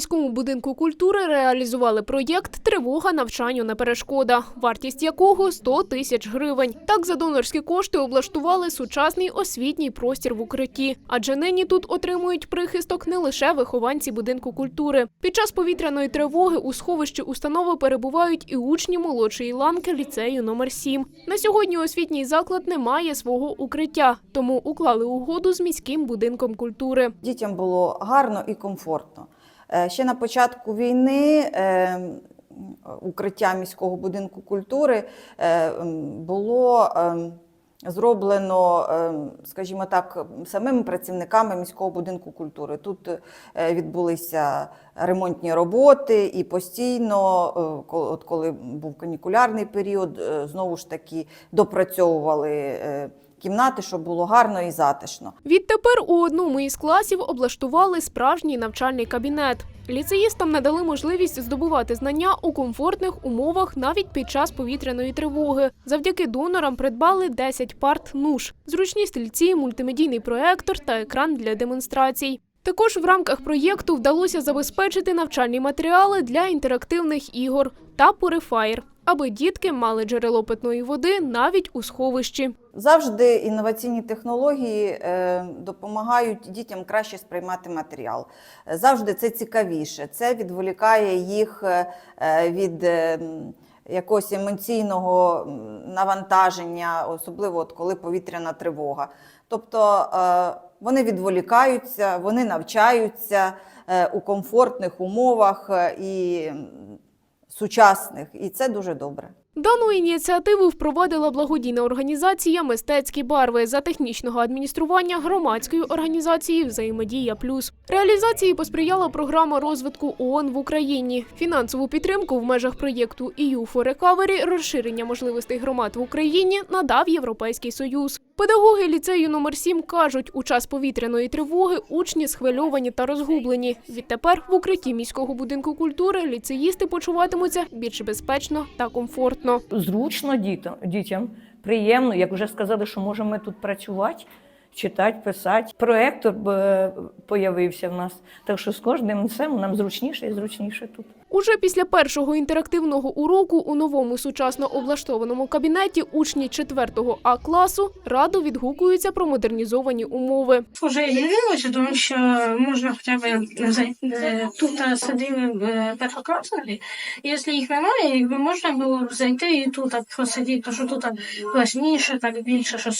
міському будинку культури реалізували проєкт Тривога навчанню не перешкода, вартість якого 100 тисяч гривень. Так за донорські кошти облаштували сучасний освітній простір в укритті, адже нині тут отримують прихисток не лише вихованці будинку культури. Під час повітряної тривоги у сховищі установи перебувають і учні молодшої ланки ліцею номер 7 На сьогодні освітній заклад не має свого укриття, тому уклали угоду з міським будинком культури. Дітям було гарно і комфортно. Е, Ще на початку війни е, укриття міського будинку культури е, було зроблено, скажімо так, самими працівниками міського будинку культури. Тут відбулися ремонтні роботи і постійно, от коли був канікулярний період, знову ж таки допрацьовували кімнати, щоб було гарно і затишно. Відтепер у одному із класів облаштували справжній навчальний кабінет. Ліцеїстам надали можливість здобувати знання у комфортних умовах навіть під час повітряної тривоги. Завдяки донорам придбали 10 парт нуж, зручні стільці, мультимедійний проектор та екран для демонстрацій. Також в рамках проєкту вдалося забезпечити навчальні матеріали для інтерактивних ігор та Purifier, аби дітки мали джерело питної води навіть у сховищі. Завжди інноваційні технології е, допомагають дітям краще сприймати матеріал. Завжди це цікавіше, це відволікає їх е, від е, якогось емоційного навантаження, особливо от коли повітряна тривога. Тобто вони відволікаються, вони навчаються е, у комфортних умовах е, і сучасних, і це дуже добре. Дану ініціативу впровадила благодійна організація Мистецькі барви за технічного адміністрування громадської організації Взаємодія Плюс. Реалізації посприяла програма розвитку ООН в Україні. Фінансову підтримку в межах проєкту EU for Recovery розширення можливостей громад в Україні надав Європейський Союз. Педагоги ліцею номер 7 кажуть, у час повітряної тривоги учні схвильовані та розгублені. Відтепер в укритті міського будинку культури ліцеїсти почуватимуться більш безпечно та комфортно. Зручно дітям, дітям, приємно, як вже сказали, що можемо ми тут працювати, читати, писати. Проектор е, появився в нас, так що з кожним днем нам зручніше і зручніше тут. Уже після першого інтерактивного уроку у новому сучасно облаштованому кабінеті учні 4 А класу радо відгукуються про модернізовані умови. Вже змінилося, тому що можна хоча б зай- е, тут сиділи е, першокласники. Якщо їх немає, якби можна було б зайти і тут посидіти, тому що тут класніше, так більше, що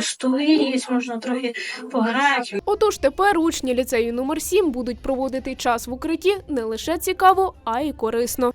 стули є, можна трохи пограти. Отож тепер учні ліцею номер 7 будуть проводити час в укритті не лише цікаво, а й корисно.